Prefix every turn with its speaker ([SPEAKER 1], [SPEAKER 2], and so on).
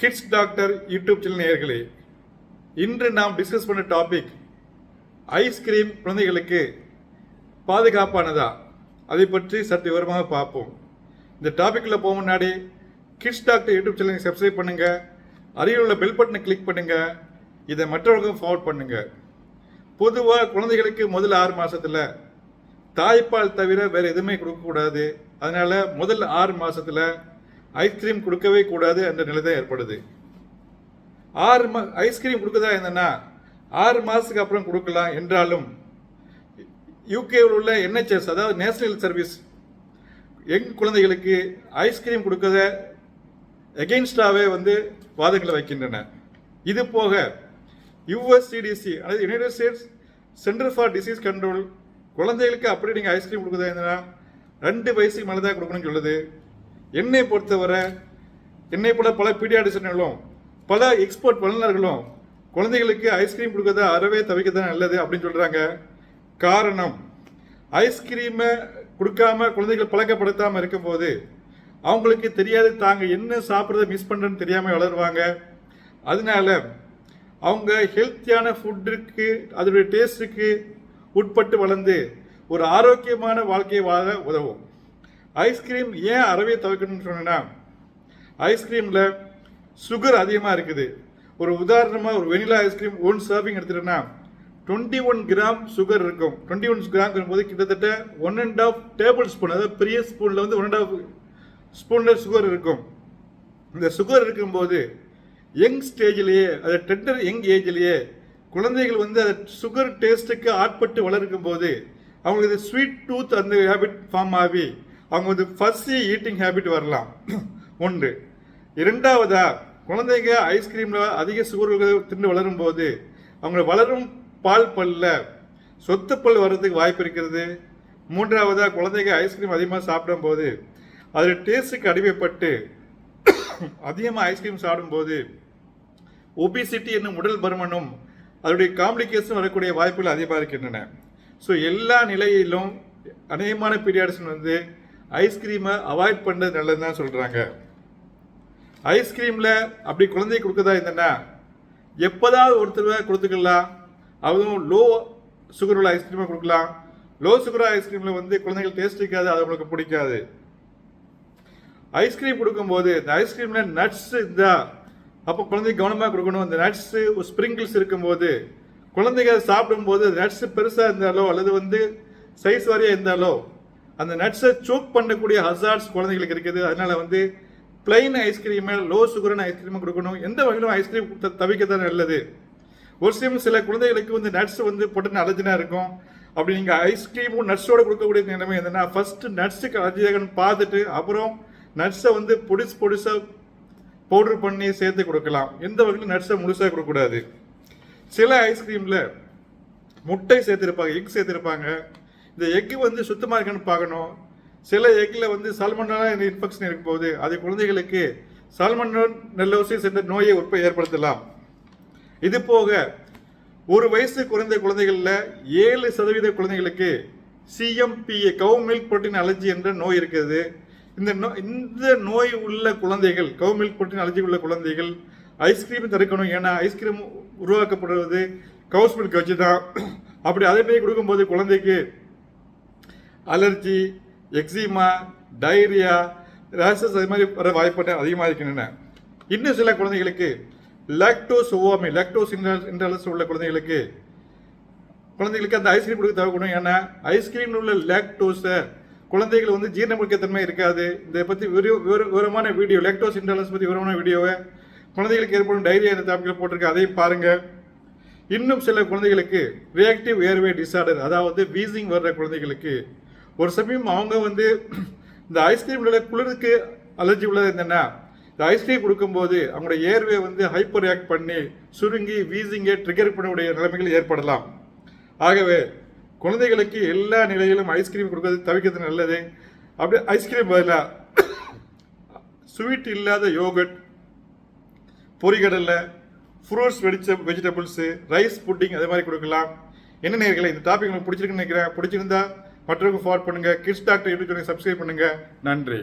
[SPEAKER 1] Kids doctor YouTube channel நேயர்களே இன்று நாம் டிஸ்கஸ் பண்ண டாபிக் ஐஸ்கிரீம் குழந்தைகளுக்கு பாதுகாப்பானதா? அதை பற்றி சற்று விவரமாக பார்ப்போம். இந்த டாபிக்கில் போக முன்னாடி கிட்ஸ் டாக்டர் யூடியூப் சேனலை சப்ஸ்கிரைப் பண்ணுங்க. அருகில் உள்ள பெல் பட்டனை கிளிக் பண்ணுங்க. இதை மற்றவர்களுக்கும் ஃபார்வர்ட் பண்ணுங்க. பொதுவாக குழந்தைகளுக்கு முதல் ஆறு மாதத்தில் தாய்ப்பால் தவிர வேறு எதுவுமே கொடுக்கக்கூடாது. அதனால் முதல் ஆறு மாதத்தில் ஐஸ்கிரீம் கொடுக்கவே கூடாது என்ற நிலை தான் ஏற்படுது. ஆறு மா ஐஸ்கிரீம் கொடுக்குதா என்னன்னா ஆறு மாதத்துக்கு அப்புறம் கொடுக்கலாம் என்றாலும் யூகேவில் உள்ள என்ஹெச்எஸ் அதாவது நேஷனல் சர்வீஸ் எங் குழந்தைகளுக்கு ஐஸ்கிரீம் கொடுக்கத எகெயின்ஸ்டாகவே வந்து வாதங்களை வைக்கின்றன. இது போக யுஎஸ்சிடிசி அதாவது United States Center for Disease Control குழந்தைகளுக்கு அப்படி நீங்கள் ஐஸ்கிரீம் கொடுக்குறதா என்னன்னா ரெண்டு வயசுக்கு மேலே தான் கொடுக்கணும்னு சொல்லுது. என்னை பொறுத்தவரை என்னை போல பல பீடியாடிசன்களும் பல எக்ஸ்பர்ட் வல்லுநர்களும் குழந்தைகளுக்கு ஐஸ்கிரீம் கொடுக்கறத அறவே தவிர்க்க தான் நல்லது அப்படின்னு சொல்கிறாங்க காரணம் ஐஸ்கிரீமை கொடுக்காம குழந்தைகள் பழக்கப்படுத்தாமல் இருக்கும்போது அவங்களுக்கு தெரியாது தாங்க என்ன சாப்பிட்றத மிஸ் பண்ணுறேன்னு தெரியாமல் வளருவாங்க. அதனால அவங்க ஹெல்த்தியான ஃபுட்டுக்கு அதோடைய டேஸ்ட்டுக்கு உட்பட்டு வளர்ந்து ஒரு ஆரோக்கியமான வாழ்க்கையை வாழ உதவும். ஐஸ்கிரீம் ஏன் அறவே தவிர்க்கணும்னு சொன்னேன்னா ஐஸ்கிரீமில் சுகர் அதிகமாக இருக்குது. ஒரு உதாரணமாக ஒரு vanilla ice cream one serving எடுத்துட்டோன்னா twenty one gram sugar இருக்கும். டுவெண்ட்டி ஒன் கிராம் போது கிட்டத்தட்ட one and half tablespoon அதாவது பெரிய ஸ்பூனில் வந்து ஒன் அண்ட் ஆஃப் ஸ்பூனில் சுகர் இருக்கும். இந்த சுகர் இருக்கும்போது யங் ஸ்டேஜ்லேயே அது டெண்டர் யங் ஏஜ்லேயே குழந்தைகள் வந்து அதை சுகர் டேஸ்ட்டுக்கு ஆட்பட்டு வளர்க்கும் போது அவங்களுக்கு ஸ்வீட் டூத் அந்த ஹேபிட் ஃபார்ம் ஆகி அவங்க வந்து ஃபஸ்ட்டு ஈட்டிங் ஹேபிட் வரலாம். ஒன்று. இரண்டாவதா குழந்தைங்க ஐஸ்கிரீமில் அதிக சுகர்கள் தின்று வளரும் போது அவங்க வளரும் பால் பல்ல சொத்து பல் வர்றதுக்கு வாய்ப்பு இருக்கிறது. மூன்றாவதா குழந்தைங்க ஐஸ்கிரீம் அதிகமாக சாப்பிடும்போது அதில் டேஸ்ட்டுக்கு அடிமைப்பட்டு அதிகமாக ஐஸ்கிரீம் சாப்பிடும்போது ஒபிசிட்டி என்னும் உடல் பருமனும் அதனுடைய காம்ப்ளிகேஷன் வரக்கூடிய வாய்ப்புகள் அதிகமாக இருக்கின்றன. ஸோ எல்லா நிலையிலும் அநேகமான பீரியாட்ஸ் வந்து ஐஸ்கிரீமை அவாய்ட் பண்ணுறது நல்லதுன்னு தான் சொல்கிறாங்க ஐஸ்கிரீமில் அப்படி குழந்தைக்கு கொடுக்கறதா இருந்தேன்னா எப்போதாவது ஒரு கொடுத்துக்கலாம். அதுவும் லோ சுகர் உள்ள ஐஸ்கிரீமை கொடுக்கலாம். லோ சுகர் ஐஸ்கிரீமில் வந்து குழந்தைகள் டேஸ்ட் இருக்காது அது அவங்களுக்கு பிடிக்காது. ஐஸ்கிரீம் கொடுக்கும்போது இந்த ஐஸ்கிரீமில் நட்ஸ் இருந்தால் அப்போ குழந்தைக்கு கவனமாக கொடுக்கணும். இந்த நட்ஸு ஸ்ப்ரிங்கிள்ஸ் இருக்கும்போது குழந்தைங்க அதை சாப்பிடும்போது நட்ஸ் பெருசாக இருந்தாலோ அல்லது வந்து சைஸ் வாரியாக இருந்தாலோ அந்த நட்ஸை சோக் பண்ணக்கூடிய ஹசார்ட்ஸ் குழந்தைகளுக்கு இருக்குது. அதனால வந்து பிளைன் ஐஸ்கிரீமை லோ சுகரான ஐஸ்கிரீமை கொடுக்கணும். எந்த வகையிலும் ஐஸ்கிரீம் தவிக்க தான் நல்லது. ஒரு சில சில குழந்தைகளுக்கு வந்து நட்ஸ் வந்து பொட்டுன்னு அலர்ஜினா இருக்கும். அப்படி நீங்கள் ஐஸ்கிரீமும் நட்ஸோடு கொடுக்கக்கூடிய நிலைமை என்னன்னா ஃபஸ்ட்டு நட்ஸுக்கு அலர்ஜியாகன்னு பார்த்துட்டு அப்புறம் நட்ஸை வந்து பொடிசு பொடிசாக பவுடர் பண்ணி சேர்த்து கொடுக்கலாம். எந்த வகையிலும் நட்ஸை முழுசாக கொடுக்கக்கூடாது. சில ஐஸ்கிரீமில் முட்டை சேர்த்துருப்பாங்க எக் சேர்த்துருப்பாங்க. இந்த எக்கு வந்து சுத்தமாக இருக்கான்னு பார்க்கணும். சில எக்கில் வந்து சால்மனோலா இன்ஃபெக்ஷன் இருக்கும் போது அது குழந்தைகளுக்கு சால்மனோ நெல்லோசிஸ் என்ற நோயை உற்பத்தி ஏற்படுத்தலாம். இது போக ஒரு வயசு குறைந்த குழந்தைகளில் ஏழு சதவீத குழந்தைகளுக்கு CMPA cow milk protein allergy என்ற நோய் இருக்குது இந்த நோ இந்த நோய் உள்ள குழந்தைகள் கவு மில்க் புரோட்டீன் அலர்ஜி உள்ள குழந்தைகள் ஐஸ்கிரீம் தடுக்கணும். ஏன்னா ஐஸ்கிரீம் உருவாக்கப்படுவது கவுஸ் மில்க் வச்சு தான் அப்படி அதே போய் கொடுக்கும்போது குழந்தைக்கு அலர்ஜி எக்ஸிமா டைரியா ரேசஸ் அது மாதிரி வர வாய்ப்புகள் அதிகமாக இருக்கின்றன. இன்னும் சில குழந்தைகளுக்கு லாக்டோஸ் ஓவாமி லாக்டோஸ் இன்டர்லஸ் உள்ள குழந்தைகளுக்கு குழந்தைகளுக்கு அந்த ஐஸ்கிரீம் கொடுக்க தேவைப்படும். ஏன்னா ஐஸ்கிரீம் உள்ள லாக்டோஸை குழந்தைகள் வந்து ஜீரணமிக்க தன்மை இருக்காது. இதை பற்றி விவரமான வீடியோ லாக்டோஸ் இன்டர்லஸ் பற்றி விவரமான வீடியோவை குழந்தைகளுக்கு ஏற்படும் டைரியா என்ற தாப்பில் போட்டிருக்கு. அதையும் பாருங்கள் இன்னும் சில குழந்தைகளுக்கு ரியாக்டிவ் ஏர்வே டிசார்டர் அதாவது வீசிங் வர்ற குழந்தைகளுக்கு ஒரு சமயம் அவங்க வந்து இந்த ஐஸ்கிரீம் உள்ள குளிருக்கு அலர்ஜி உள்ளது என்னென்னா இந்த ஐஸ்கிரீம் கொடுக்கும்போது அவங்களோட ஏர்வே வந்து ஹைப்பர் ரியாக்ட் பண்ணி சுருங்கி வீசிங்கை ட்ரிகர் பண்ணக்கூடிய நிலைமைகள் ஏற்படலாம். ஆகவே குழந்தைகளுக்கு எல்லா நிலையிலும் ஐஸ்கிரீம் கொடுக்கறது தவிர்க்கிறது நல்லது. அப்படியே ஐஸ்கிரீம் பதிலாக ஸ்வீட் இல்லாத யோகட் பொறிகடலை ஃப்ரூட்ஸ் வெடிச்ச வெஜிடபிள்ஸு ரைஸ் புட்டிங் அதே மாதிரி கொடுக்கலாம். என்ன நேர்களை இந்த டாபிக் உங்களுக்கு பிடிச்சிருக்குன்னு நினைக்கிறேன். பிடிச்சிருந்தா மற்றவங்க ஃபார்வர்ட் பண்ணுங்கள் கிட்ஸ் டாக்டர் யூடியூப் சப்ஸ்கிரைப் பண்ணுங்கள் நன்றி.